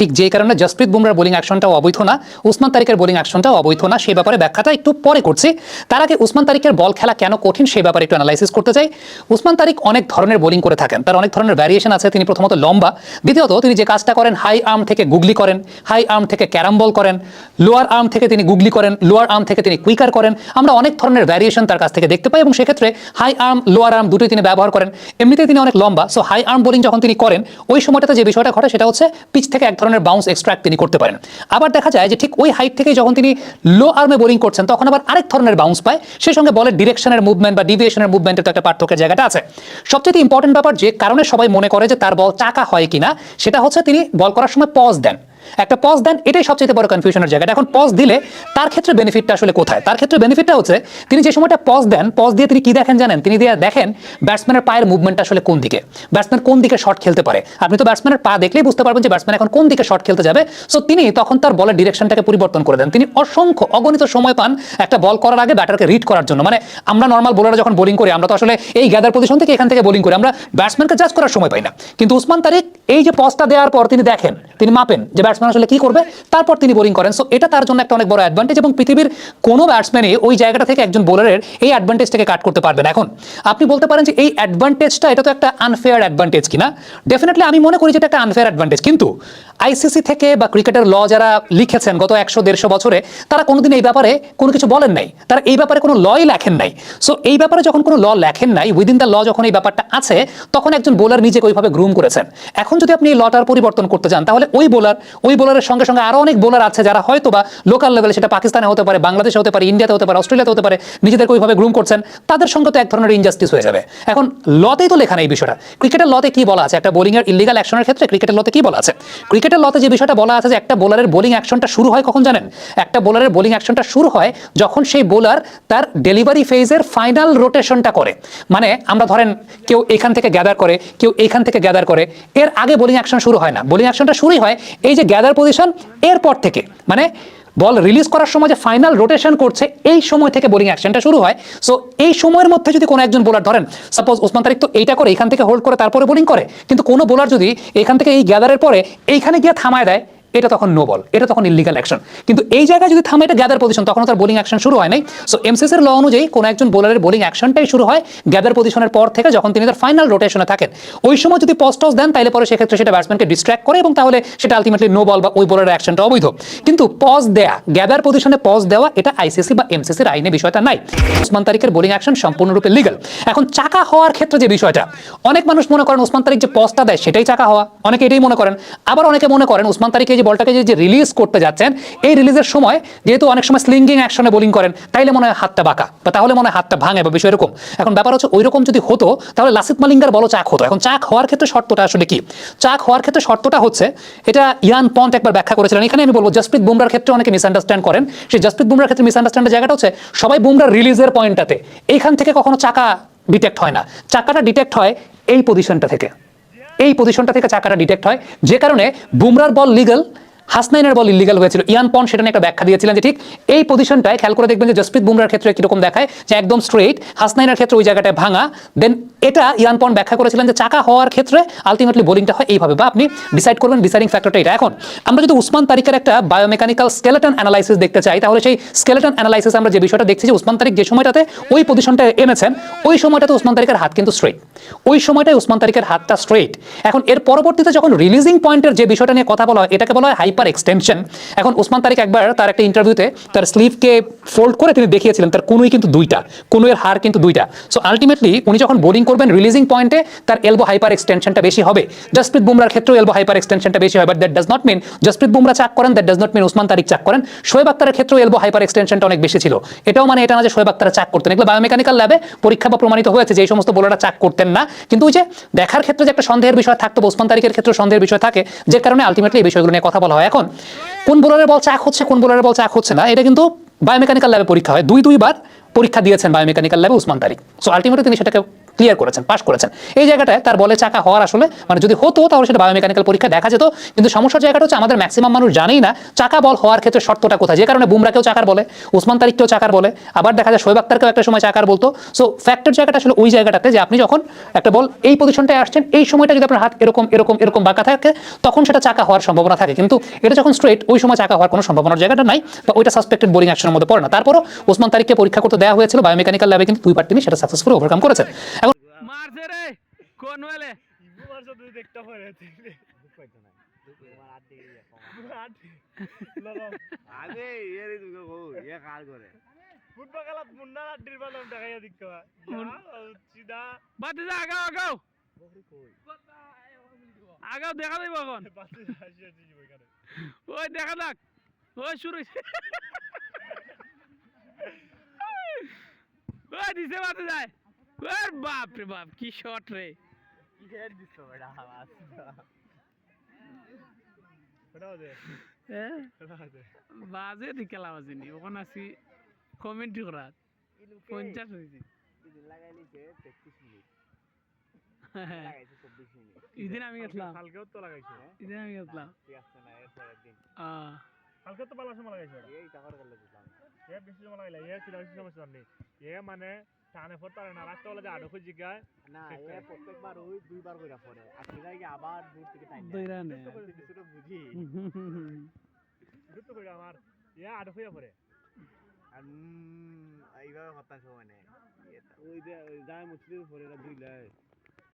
ঠিক যেই কারণে জসপ্রীত বুমরার বোলিং অ্যাকশনটাও অবৈধ না, উসমান তারিকের বোলিং অ্যাকশনটাও অবৈধ না সেই ব্যাপারে ব্যাখ্যাটা একটু পরে করছি। তার আগে উসমান তারিকের বল খেলা কেন কঠিন সেই ব্যাপারে একটু অ্যানালাইসিস করতে চাই। উসমান তারিক অনেক ধরনের বোলিং করে থাকেন, তার অনেক ধরনের ভ্যারিয়েশন আছে, তিনি প্রথমত লম্বা, দ্বিতীয়ত তিনি যে কাজটা করেন হাই আর্ম থেকে গুগলি করেন হাই আর্ম থেকে ক্যারাম বল করেন লোয়ার আর্ম থেকে তিনি গুগলি করেন লোয়ার আর্ম থেকে তিনি কুইকার করেন, আমরা অনেক ধরনের ভ্যারিয়েশন তার কাছ থেকে দেখতে পাই এবং সেক্ষেত্রে হাই আর্ম লোয়ার আর্ম দুটোই তিনি ব্যবহার করেন। এমনিতেই তিনি অনেক লম্বা সো হাই আর্ম বোলিং যখন তিনি করেন, ওই সময়টাতে যে বিষয়টা ঘটে সেটা হচ্ছে পিচ থেকে এক ধরনের বাউন্স এক্সট্রাক্ট তিনি করতে পারেন। আবার দেখা যায় যে ঠিক ওই হাইট থেকে যখন তিনি লো আর্মে বোলিং করছেন, তখন আবার আরেক ধরনের বাউন্স পায়। সেই সঙ্গে বলের ডিরেকশনের মুভমেন্ট বা ডিভিয়েশনের মুভমেন্টের তো একটা পার্থক্যের জায়গাটা আছে। সবচেয়ে ইম্পর্টেন্ট ব্যাপার যে কারণে সবাই মনে করে যে তার বল চাকা হয় কিনা, সেটা হচ্ছে তিনি বল করার সময় পজ দেন। একটা পজ দেন, এটাই সবচেয়ে বড় কনফিউশনের জায়গাটা। এখন পজ দিলে তার ক্ষেত্রে বেনিফিটটা আসলে কোথায়? তার ক্ষেত্রে বেনিফিটটা হচ্ছে, তিনি যে সময়টা পজ দেন পজ দিয়ে তিনি কি দেখেন জানেন? তিনি দিয়ে দেখেন ব্যাটসম্যানের পায়ের মুভমেন্টটা আসলে কোন দিকে? ব্যাটসম্যান কোন দিকে শট খেলতে পারে? আপনি তো ব্যাটসম্যানের পা দেখলেই বুঝতে পারবেন যে ব্যাটসম্যান এখন কোন দিকে শট খেলতে যাবে। সো তিনি তখন তার বলের ডিরেকশনটাকে পরিবর্তন করে দেন। তিনি অসংখ্য অগণিত সময় পান একটা বল করার আগে ব্যাটারকে রিড করার জন্য। মানে আমরা নর্মাল বোলাররা যখন বোলিং করি, আমরা তো আসলে এই গ্যাদার পজিশন থেকে এখান থেকে বোলিং করি। আমরা ব্যাটসম্যানকে জাজ করার সময় পাই না। কিন্তু উসমান তারিক এই যে পজটা দেওয়ার পর তিনি দেখেন, তিনি মাপেন যে ব্যাটসম্যান আসলে কি করবে? তারপর তিনি বোলিং করেন। সো এটা তার জন্য একটা অনেক বড় অ্যাডভান্টেজ এবং পৃথিবীর কোনো ব্যাটসম্যানই ওই জায়গাটা থেকে একজন বোলারের এই অ্যাডভান্টেজটাকে কাট করতে পারবেন এখন, আপনি বলতে পারেন যে এই অ্যাডভান্টেজটা এটা তো একটা আনফেয়ার অ্যাডভান্টেজ কিনা? ডেফিনেটলি আমি মনে করি যে এটা একটা আনফেয়ার অ্যাডভান্টেজ কিন্তু আইসিসি থেকে বা ক্রিকেটের ল যারা লিখেছেন গত একশো, দেড়শো বছরে, তারা কোনোদিন এই ব্যাপারে কোনো কিছু বলেন নাই। তারা এই ব্যাপারে কোনো লই লেখেন নাই। সো এই ব্যাপারে যখন কোনো ল লেখেন নাই উইদিন দ্য ল যখন এই ব্যাপারটা আছে, তখন একজন বোলার নিজেকে ওইভাবে গ্রুম করেছেন। এখন যদি আপনি এই লটার পরিবর্তন করতে চান তাহলে ওই বোলার ওই বোলারের সঙ্গে সঙ্গে আরও অনেক বোলার আছে যারা হয়তো বা লোকাল লেভেলে সেটা পাকিস্তানে হতে পারে, বাংলাদেশে হতে পারে, ইন্ডিয়াতে হতে পারে, অস্ট্রেলিয়াতে হতে পারে, নিজেদেরকে ওইভাবে গ্রুম করছেন, তাদের সঙ্গে তো এক ধরনের ইনজাস্টিস হয়ে যাবে। এখন লতেই তো লেখা নেই বিষয়টা। ক্রিকেটের লতে কি বলা আছে? একটা বোলিংয়ের ইলিগাল অ্যাকশনের ক্ষেত্রে ক্রিকেটের লতে কি বলা আছে? ক্রিকেটের লতে যে বিষয়টা বলা আছে যে একটা বোলারের বোলিং অ্যাকশনটা শুরু হয় কখন জানেন? একটা বোলারের বোলিং অ্যাকশনটা শুরু হয় যখন সেই বোলার তার ডেলিভারি ফেজের ফাইনাল রোটেশনটা করে। মানে আমরা ধরেন কেউ এখান থেকে গ্যাদার করে, কেউ এখান থেকে গ্যাদার করে, এর আগে বোলিং অ্যাকশন শুরু হয় না। বোলিং অ্যাকশনটা শুরুই হয় এই যে গ্যাদার পজিশন এরপর থেকে মানে বল রিলিজ করার সময় যে ফাইনাল রোটেশন করছে, এই সময় থেকে বোলিং অ্যাকশনটা শুরু হয়। সো এই সময়ের মধ্যে যদি কোনো একজন বোলার ধরেন সাপোজ ওসমান তারিক তো এইটা করে, এখান থেকে হোল্ড করে, তারপরে বোলিং করে, কিন্তু কোনো বোলার যদি এখান থেকে এই গ্যাদারের পরে এইখানে গিয়ে থামায় দেয় এটা তখন নো বল এটা তখন ইলিগাল অ্যাকশন কিন্তু এই জায়গায় যদি থামে এটা গ্যাদার পজিশন তখন তার বোলিং অ্যাকশন শুরু হয় নাই। সো এমসিসির ল অনুযায়ী কোনো একজন বোলারের বোলিং অ্যাকশনটাই শুরু হয় গ্যাদার পজিশনের পর থেকে যখন তিনি তার ফাইনাল রোটেশনে থাকেন। ওই সময় যদি পজ টস দেন তাহলে পরে সেক্ষেত্রে সেটা ব্যাটসম্যানকে ডিস্ট্র্যাক্ট করে এবং তাহলে সেটা আলটিমেটলি নো বল বা ওই বোলারের অ্যাকশনটা অবৈধ। কিন্তু পজ দেয়া গ্যাদার পজিশনে পজ দেওয়া, এটা আইসিসি বা এমসিসির আইনে বিষয়টা নাই। ওসমান তারিকের বোলিং অ্যাকশন সম্পূর্ণরূপে লিগাল এখন চাকা হওয়ার ক্ষেত্রে যে বিষয়টা, অনেক মানুষ মনে করেন ওসমান তারিক যে পজটা দেয় সেটাই চাকা হওয়া, অনেকে এটাই মনে করেন। আবার অনেকে মনে করেন ওসমান এই যে বলটাকে যে রিলিজ করতে যাচ্ছেন, এই রিলিজের সময় যেহেতু অনেক সময় স্লিঙ্গিং অ্যাকশনে বোলিং করেন, তাইলে মনে হয় হাতটা বাঁকা, বা তাহলে মনে হয় হাতটা ভাঙে বা বিষয় এরকম। এখন ব্যাপার হচ্ছে ওই রকম যদি হতো, তাহলে লাসিত মালিঙ্গার বলো চাক হতো। এখন চাক হওয়ার ক্ষেত্রে শর্তটা আসলে কি? চাক হওয়ার ক্ষেত্রে শর্তটা হচ্ছে, এটা ইয়ান পন্ট একবার ব্যাখ্যা করেছিলেন। এখানে আমি বলব, জসপ্রীত বুমরার ক্ষেত্রে অনেকে মিসআন্ডারস্ট্যান্ড করেন। সেই জসপ্রীত বুমরার ক্ষেত্রে মিসআন্ডারস্ট্যান্ডের জায়গাটা হচ্ছে, সবাই বুমরার রিলিজের পয়েন্টটাতে এইখান থেকে কখনো চাকা ডিটেক্ট হয় না। চাকাটা ডিটেক্ট হয় এই পজিশনটা থেকে। এই পজিশনটা থেকে চাকাটা ডিটেক্ট হয়। যে কারণে বুমরার বল লিগাল হাসনাইনের বল ইলিগাল হয়েছিল। ইয়ান পন সেটা নিয়ে একটা ব্যাখ্যা দিয়েছিলেন যে ঠিক এই পজিশনটায় খেয়াল করে দেখবেন যে জসপ্রীত বুমরার ক্ষেত্রে কীরকম দেখায়, যে একদম স্ট্রেইট হাসনাইনের ক্ষেত্রে ওই জায়গাটায় ভাঙা। দেন এটা ইয়ান পন ব্যাখ্যা করেছিলেন যে চাকা হওয়ার ক্ষেত্রে আলটিমেটলি বোলিংটা হয় এইভাবে। বা আপনি ডিসাইড করবেন ডিসাইডিং ফ্যাক্টরটা এটা। এখন আমরা যদি উসমান তারিকের একটা বায়োমেকানিক্যাল স্কেলেটন অ্যানালাইসিস দেখতে চাই, তাহলে সেই স্কেলেটন অ্যানালাইসিস আমরা যে বিষয়টা দেখছি যে উসমান তারিক যে সময়টাতে ওই পজিশনটা এনেছেন, ওই সময়টাতে উসমান তারিকের হাত কিন্তু স্ট্রেইট ওই সময়টায় উসমান তারিকের হাতটা স্ট্রেইট এখন এর পরবর্তীতে যখন রিলিজিং পয়েন্টের যে বিষয়টা নিয়ে কথা বলা হয়, এটাকে বলা হয় হাইপার এক্সটেনশন এখন উসমান তারিক একবার তার একটা ইন্টারভিউতে তার স্লিভকে ফোল্ড করে তিনি দেখিয়েছিলেন, তার কোনোই কিন্তু দুইটা কোনোয়ের হার কিন্তু দুইটা। সো আলটিমেটলি উনি যখন বোলিং করবেন রিলিজিং পয়েন্টে তার এলবো হাইপার এক্সটেনশনটা বেশি হবে। জসপ্রীত বুমরার ক্ষেত্রেও এলবো হাইপার এক্সটেনশনটা বেশি হয় but that does not mean Jasprit Bumrah chuck করেন that does not mean Usman Tariq chuck করেন। শোয়েব আক্তারের ক্ষেত্রেও এলবো হাইপার এক্সটেনশনটা অনেক বেশি ছিল। এটাও মানে এটা না যে শোয়েব আক্তারা চাক করতেন। এগুলো বায়োমেকানিক্যাল ল্যাবে পরীক্ষা বা প্রমাণিত হয়েছে যে এই সমস্ত বোলাররা চাক করতেন না। কিন্তু ওই যে দেখার ক্ষেত্রে যে একটা সন্দেহের বিষয় থাকতো ওসমান তারিকের ক্ষেত্রে সন্দেহের বিষয় থাকে, যে কারণে আলটিমেটলি এই বিষয়গুলো নিয়ে কথা বলা হয়। এখন, কোন বোলারের বল চাক হচ্ছে, কোন বোলারের বল চাক হচ্ছে না, এটা কিন্তু বায়োমেকানিক্যাল ল্যাবে পরীক্ষা হয়। দুই দুইবার পরীক্ষা দিয়েছেন বায়োমেকানিক্যাল ল্যাবে উসমান তারিক। সো আলটিমেটলি তিনি সেটাকে ক্লিয়ার করেছেন পাশ করেছেন। এই জায়গাটায় তার বলে চাকা হওয়ার আসলে মানে যদি হতো তাহলে সেটা বায়োমেকানিক্যাল পরীক্ষা দেখা যেত। কিন্তু সমস্যার জায়গাটা হচ্ছে আমাদের ম্যাক্সিমাম মানুষ জানেই না, চাকা বল হওয়ার ক্ষেত্রে শর্তটা কোথায়? যে কারণে বুমরাকেও চাকার বলে, উসমান তারিককেও চাকার বলে। আবার দেখা যায় শোয়েব আক্তারকেও একটা সময় চাকার বলতো। সো ফ্যাক্টর জায়গাটা আসলে ওই জায়গাটাতে যে আপনি যখন একটা বল এই পজিশনটায় আসছেন, এই সময়টা যদি আপনার হাত এরকম এরকম এরকম বাঁকা থাকে, তখন সেটা চাকা হওয়ার সম্ভাবনা থাকে। কিন্তু এটা যখন স্ট্রেট ওই সময় চাকা হওয়ার কোনো সম্ভাবনার জায়গাটা নাই বা ওইটা সাসপেক্টেড বোলিং অ্যাকশনের মধ্যে পড়ে না। তারপরও ওসমান তারিককে পরীক্ষা করতে দেওয়া হয়েছিল বায়োমেকানিক্যাল ল্যাবে কিন্তু দুইবার তিনি সেটা সাকসেসফুলি ওভারকাম করেছেন এখন ফুটবল খেলাত মুন্নার আড্ডির বানাম দেখাইয়া দিক চিদা বাতি যা আগাও আগাও দেখা দেখা যাক। ওই শুরু ওই দিছে বাতি যায়। ওর বাপ রে বাপ কি শট রে। বাজে দি খেলা বাজিনি ওখানে আছি কমেন্ট্রি করার। পঞ্চাশ হয়েছে। লাগাই নিছে 33 মিনিট। লাগাইছে 24 মিনিট। ইদিন আমি গেছিলাম। কালকেও তো লাগাইছে ইদিন আমি গেছিলাম। ঠিক আছে না এর পরের দিন। আহ, কালকে তো পালা সময় লাগাইছে এই টাকার গেলে দিলাম। এ বেশি সময় লাগাইলা এ চিরা বেশি সমস্যা নেই এ মানে টানে ফোর তারে না রাখতে বলে যে আডো খুঁজি গায় না এ প্রত্যেকবার ওই দুইবার কইরা পড়ে। আর সেটা কি আবার দূর থেকে টাইম দইরা নে কিছুটা বুঝি। দুটো করে আমার এ আডো খুঁজে পড়ে। আর এইভাবে হতাশ মানে ওই যে যায় মুছলি পরে দুইলাই।